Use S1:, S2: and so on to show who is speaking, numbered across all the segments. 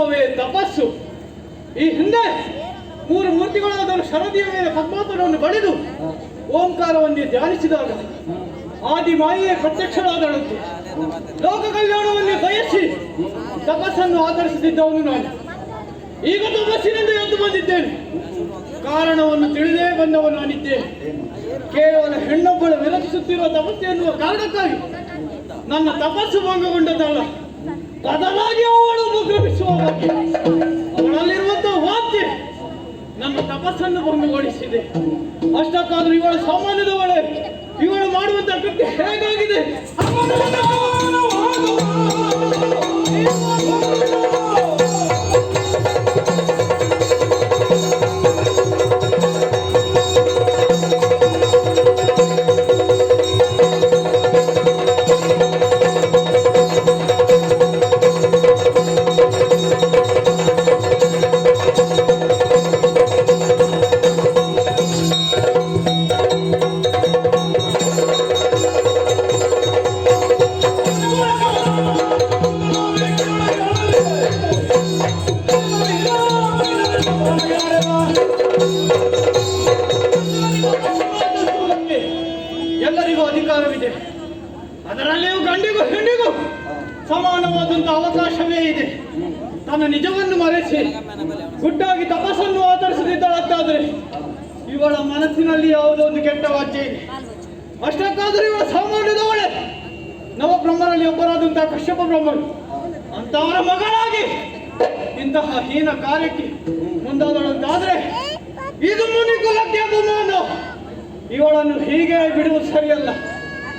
S1: ಮಾಧ್ಯಮವೇ ತಪಸ್ಸು. ಈ ಹಿಂದೆ ಮೂರು ಮೂರ್ತಿಗಳಾದರೂ ಶರದಿಯ ಮೇಲೆ ಪದ್ಮಾತನವನ್ನು ಬಡಿದು ಓಂಕಾರವನ್ನು ಧ್ಯಾನಿಸಿದಾಗ ಆದಿ ಮಾಯೆಯೇ ಪ್ರತ್ಯಕ್ಷರಾದಳಂತೆ. ಲೋಕ ಕಲ್ಯಾಣವನ್ನು ಬಯಸಿ ತಪಸ್ಸನ್ನು ಆಧರಿಸುತ್ತಿದ್ದವನು ನಾನು. ಈಗ ತಪಸ್ಸಿನಿಂದ ಎದ್ದು ಬಂದಿದ್ದೇನೆ. ಕಾರಣವನ್ನು ತಿಳಿದೇ ಬಂದವನು ನಾನಿದ್ದೇನೆ ಕೇವಲ ಹೆಣ್ಣೊಬ್ಬಳು ವಿರಚಿಸುತ್ತಿರುವ ತಪಸ್ಸು ಎನ್ನುವ ಕಾರಣಕ್ಕಾಗಿ ನನ್ನ ತಪಸ್ಸು ಭಂಗಗೊಂಡದ್ದಲ್ಲ. ಬದಲಾಗಿ ಅವಳು ಮುಗಿಸುವ ಬಗ್ಗೆ ಅವಳಲ್ಲಿರುವಂತಹ ವಾದ್ಯ ನಮ್ಮ ತಪಸ್ಸನ್ನು ಭಂಗಗೊಳಿಸಿದೆ ಅಷ್ಟಕ್ಕಾದ್ರೂ ಇವಳು ಸಾಮಾನ್ಯದವಳೆ. ಇವಳು ಮಾಡುವಂತಹ ಕೃತ್ಯ ಹೇಗಾಗಿದೆ? ತನ್ನ ನಿಜವನ್ನು ಮರೆಸಿ ಗುಡ್ಡಾಗಿ ತಪಸ್ಸನ್ನು ಆಚರಿಸುತ್ತಿದ್ದಳಂತಾದ್ರೆ ಇವಳ ಮನಸ್ಸಿನಲ್ಲಿ ಯಾವುದೋ ಒಂದು ಕೆಟ್ಟ ವಾಚೆ. ಅಷ್ಟಕ್ಕಾದರೂ ಇವಳ ಸಾಮಾನ್ಯದವಳೆ. ನವಬ್ರಹ್ಮರಲ್ಲಿ ಒಬ್ಬರಾದಂತಹ ಕಶ್ಯಪ ಬ್ರಹ್ಮರು ಅಂತವರ ಮಗಳಾಗಿ ಇಂತಹ ಹೀನ ಕಾರ್ಯಕ್ಕೆ ಮುಂದಾದಳಂತಾದ್ರೆ ಇದು ಮುನಿ ಕುಲಕ್ಕೆ ನಾನು ಇವಳನ್ನು ಹೀಗೆ ಬಿಡುವುದು ಸರಿಯಲ್ಲ.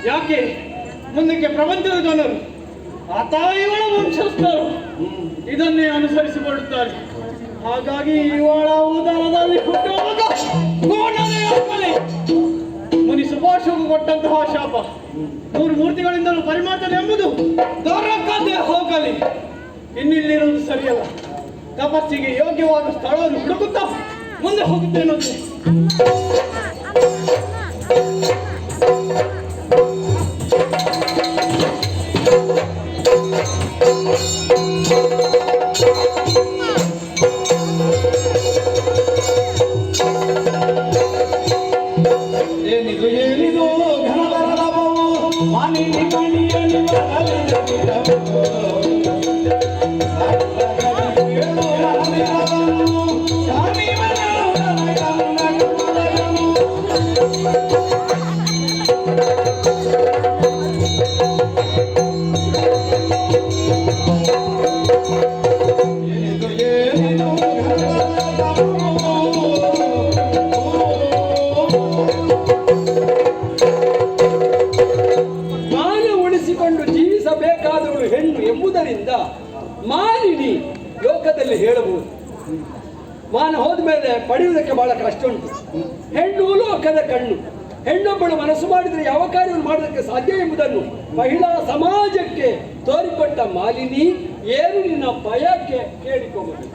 S1: ಯಾಕೆ? ಮುಂದಕ್ಕೆ ಪ್ರಪಂಚದ ಜನರು ಆತ ಇವಳ ವಂಶಸ್ಥರು ಇದನ್ನೇ ಅನುಸರಿಸಿಕೊಳ್ಳುತ್ತಾರೆ. ಹಾಗಾಗಿ ಇವಳ ಉದರದಲ್ಲಿ. ಮುನಿ ಸುಭಾಷಿಗೂ ಕೊಟ್ಟಂತಹ ಶಾಪ. ಮೂರು ಮೂರ್ತಿಗಳಿಂದಲೂ ಪರಿಮಾರ್ತನೆ ಎಂಬುದು ದೊರಕದೆ ಹೋಗಲಿ. ಇನ್ನಿಲ್ಲಿರುವುದು ಸರಿಯಲ್ಲ. ತಪಸ್ಸಿಗೆ ಯೋಗ್ಯವಾದ ಸ್ಥಳವನ್ನು ಹುಡುಕುತ್ತಾ ಮುಂದೆ ಹೋಗುತ್ತೇನಂತೆ
S2: ಜೀವಿಸಬೇಕಾದವಳು ಹೆಣ್ಣು ಎಂಬುದರಿಂದ ಮಾಲಿನಿ ಲೋಕದಲ್ಲಿ ಹೇಳಬಹುದು. ಮಾನ ಹೋದ ಮೇಲೆ ಪಡೆಯುವುದಕ್ಕೆ ಬಹಳ ಕಷ್ಟ ಉಂಟು. ಹೆಣ್ಣು ಲೋಕದ ಕಣ್ಣು. ಹೆಣ್ಣೊಬ್ಬಳು ಮನಸ್ಸು ಮಾಡಿದರೆ ಯಾವ ಕಾರ್ಯವನ್ನು ಮಾಡೋದಕ್ಕೆ ಸಾಧ್ಯ ಎಂಬುದನ್ನು ಮಹಿಳಾ ಸಮಾಜಕ್ಕೆ ತೋರಿಕೊಟ್ಟ ಮಾಲಿನಿ ಏನು ನಿನ್ನ ಭಯಕ್ಕೆ ಕೇಳಿಕೊಳ್ಳಬಹುದು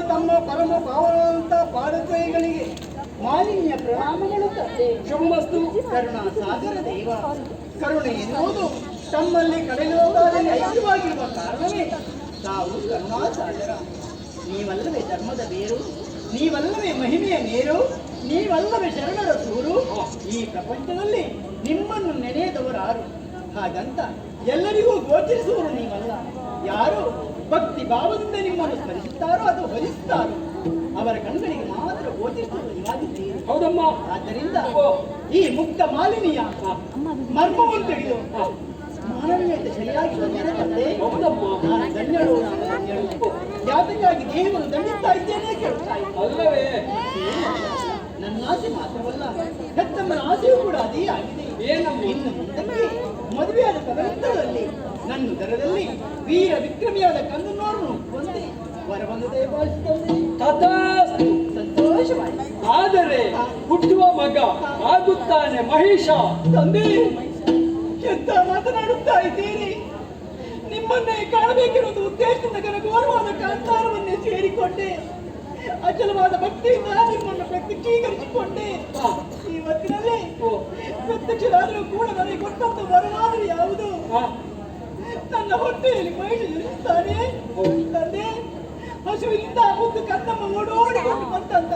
S3: ತಮ್ಮ ಪರಮ ಪಾವನವಂತ ಪಾದಕೈಗಳಿಗೆ ಮಾಲಿನ್ಯ ಪ್ರಣಾಮಗಳು ತಂದೆ.
S4: ಶುಭಮಸ್ತು
S3: ಕರುಣಾ ಸಾಗರ ದೇವ. ಕರುಣೆ ಎನ್ನುವುದು ತಮ್ಮಲ್ಲಿ ಕಡಲೋಗಾದಲ್ಲಿ ಐಕ್ಯವಾಗಿರುವ ಕಾರಣವೇ. ತಾವು ಕರುಣಾ ನೀವಲ್ಲವೇ ಧರ್ಮದ ಬೇರು. ನೀವಲ್ಲವೇ ಮಹಿಮೆಯ ಮೇರು. ನೀವಲ್ಲವೇ ಶರಣರ ಸೂರು. ಈ ಪ್ರಪಂಚದಲ್ಲಿ ನಿಮ್ಮನ್ನು ನೆನೆಯದವರಾರು ಹಾಗಂತ ಎಲ್ಲರಿಗೂ ಗೋಚರಿಸುವರು ನೀವಲ್ಲ. ಯಾರು ಭಕ್ತಿ ಭಾವದಿಂದ ನಿಮ್ಮನ್ನು ಸ್ಮರಿಸುತ್ತಾರೋ ಅದು ಹೊಲಿಸುತ್ತಾರೋ ಅವರ ಕಣ್ಗಳಿಗೆ ಮಾತ್ರ ಗೋಚರಿಸುವುದು ನೀವಾಗಿದ್ದೀರಿ
S4: ಹೌದಮ್ಮ.
S3: ಆದ್ದರಿಂದ ಈ ಮುಕ್ತ ಮಾಲಿನಿಯ ಮರ್ಮವನ್ನು ತಿಳಿದು ಮಾನವೀಯತೆ ಸರಿಯಾಗಿ ಬಂದಿದೆ ತಂದೆ.
S4: ಹೌದಮ್ಮ.
S3: ನಾನು ಧನ್ಯಳು ನಾನು ಧನ್ಯಳು. ಯಾತಕ್ಕಾಗಿ ದೇವರು ದಂಡಿಸ್ತಾ ಇದ್ದೇನೆ ಕೇಳ್ತಾ.
S4: ಅಲ್ಲವೇ.
S3: ನನ್ನ ಆಸೆ ಮಾತ್ರವಲ್ಲ ಹೆತ್ತಮ್ಮನ ಆಸೆಯೂ ಕೂಡ ಅದೇ ಆಗಿದೆ? ಇನ್ನು ಮುಂದಕ್ಕೆ ಮದುವೆಯಾದ ತದನಂತರದಲ್ಲಿ ನನ್ನ ದರದಲ್ಲಿ ವೀರ ವಿಕ್ರಮಿಯಾದ ಒಂದೇ ವರವನ್ನು ದಯಪಾಲಿಸುತ್ತಂದೆ
S4: ತಥಾಸ್ತು
S3: ಸಂತೋಷವಾಯಿತು.
S4: ಆದರೆ ಹುಟ್ಟುವ ಮಗ ಆಗುತ್ತಾನೆ ಮಹೇಶ.
S3: ತಂದೆ ಎಂತ ಮಾತನಾಡುತ್ತಾ ಇದ್ದೀರಿ? ನಿಮ್ಮನ್ನೇ ಕಾಣಬೇಕಿರುವುದು ಉದ್ದೇಶದಿಂದ ಘನಘೋರವಾದ ಕಾಂತಾರವನ್ನೇ ಸೇರಿಕೊಂಡೆ. ಅಚಲವಾದ ಭಕ್ತಿಯಿಂದ ನಿಮ್ಮನ್ನು ಪ್ರತ್ಯಕ್ಷೀಕರಿಸಿಕೊಂಡೆ. ಈ ಹೊತ್ತಿನಲ್ಲಿ ಪ್ರತ್ಯಕ್ಷರಾದರೂ ಕೂಡ ನನಗೆ ಕೊಟ್ಟಂತ ವರವಾದರೆ ಯಾವುದು? ನನ್ನ ಹೊಟ್ಟೆಯಲ್ಲಿ ಮಹಿಳೆ ಜನಿಸುತ್ತಾನೆ ತಂದೆ ಹಸುವಿನಿಂದ ಮುದ್ದು ಕನ್ನಮ್ಮ ಓಡೋಡಿಕೊಂಡು ಬಂತಂತಾದ್ರೆ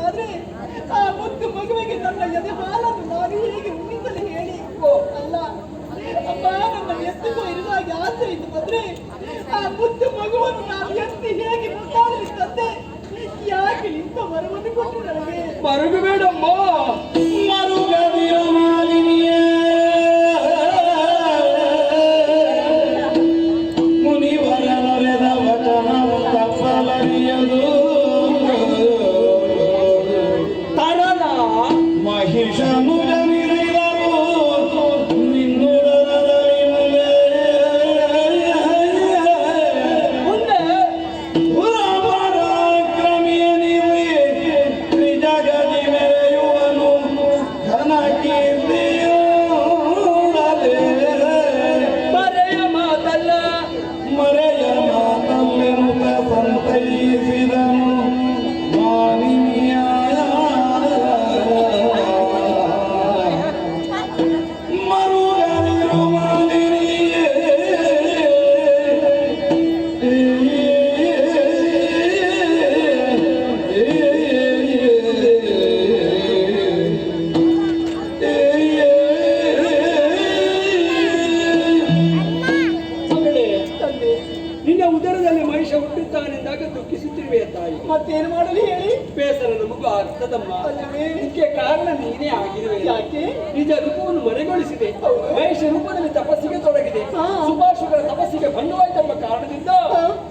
S3: ನೀನೇ
S4: ಆಗಿರುವೆ.
S3: ಯಾಕೆ?
S4: ನಿಜ ರೂಪವನ್ನು ಮನೆಗೊಳಿಸಿದೆ ಮಹೇಶ ರೂಪದಲ್ಲಿ ತಪಸ್ಸಿಗೆ ತೊಡಗಿದೆ. ಸುಭಾಷಗಳ ತಪಸ್ಸಿಗೆ ಭಂಗವಾಯಿತೆಂಬ ಕಾರಣದಿಂದ.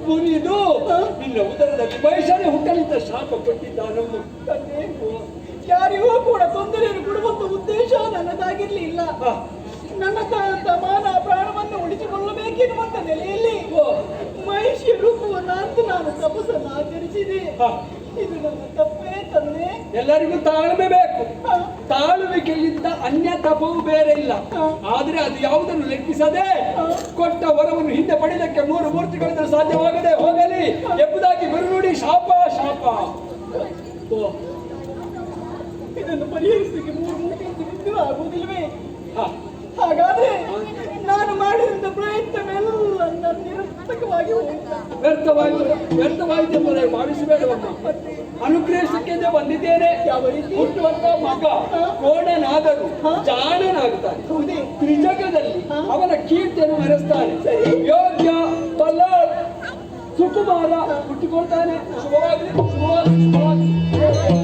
S4: ಮುರಿದು ನಿನ್ನ ಉದರದಲ್ಲಿ ಮಹೇಶನೇ ಹುಟ್ಟಲಿದ್ದ ಶಾಪ ಕೊಟ್ಟಿದ್ದಾನಮ್ಮ
S3: ತಂದೆ ಯಾರಿಗೂ ಕೂಡ ತೊಂದರೆಯನ್ನು ಕೊಡುವಂತ ಉದ್ದೇಶ ನನ್ನದಾಗಿರ್ಲಿಲ್ಲ. ನನ್ನ ಮಾನ ಪ್ರಾಣವನ್ನು ಉಳಿಸಿಕೊಳ್ಳಬೇಕೆನ್ನುವಂತ ನೆಲೆಯಲ್ಲಿ. ಮಹಿಷಿಯ ರೂಪವನ್ನು ಅಂತ ನಾನು ತಪಸ್ಸನ್ನು ಆಚರಿಸಿದೆ. ಇದು ನನ್ನ ತಪ್ಪೇ ತಂದೆ.
S4: ಎಲ್ಲರಿಗೂ ತಾಳ್ಮೆ ಬೇಕು. ತಾಳುವಿಕೆಯಿಂದ ಅನ್ಯ ತಪವು ಬೇರೆ ಇಲ್ಲ. ಆದ್ರೆ ಅದು ಯಾವುದನ್ನು ಲೆಕ್ಕಿಸದೆ. ಕೊಟ್ಟ ವರವನ್ನು ಹಿಂದೆ ಪಡೆಯಲಿಕ್ಕೆ ಮೂರು ಮೂರ್ತಿಗಳಿಂದ ಸಾಧ್ಯವಾಗದೆ ಹೋಗಲಿ ಎಂಬುದಾಗಿ ಗುರುನುಡಿ ಶಾಪ ಶಾಪ. ಓ,
S3: ಇದನ್ನು ಪರಿಹರಿಸಲಿಕ್ಕೆ ಮೂರು ಮೂರ್ತಿ ಆಗುವುದಿಲ್ಲವೇ. ಹಾಗಾದ್ರೆ ನಾನು ಮಾಡಿದಂತ ಪ್ರಯತ್ನವೆಲ್ಲ ನನ್ನ ಹೋಗಿಲ್ಲ
S4: ವ್ಯರ್ಥವಾಯಿತು ವ್ಯರ್ಥವಾಯಿತು ಎಂಬುದಾಗಿ ಭಾವಿಸಬೇಡವಮ್ಮ ಅನುಗ್ರಹಿಸಕ್ಕೆ ಬಂದಿದ್ದೇನೆ.
S3: ಯಾವ ರೀತಿ?
S4: ಹುಟ್ಟುವಂತ ಮಗ ಕೋಣನಾದರೂ ಜಾಣನಾಗುತ್ತಾನೆ.
S3: ಹೌದೇ?
S4: ತ್ರಿಜಗದಲ್ಲಿ ಅವನ ಕೀರ್ತಿಯನ್ನು ಮೆರೆಸ್ತಾನೆ. ಯೋಗ್ಯ ಬಲ ಸುಕುಮಾರ ಹುಟ್ಟಿಕೊಳ್ತಾನೆ. ಶುಭವಾಗಲಿ ಶುಭವಾಗಲಿ.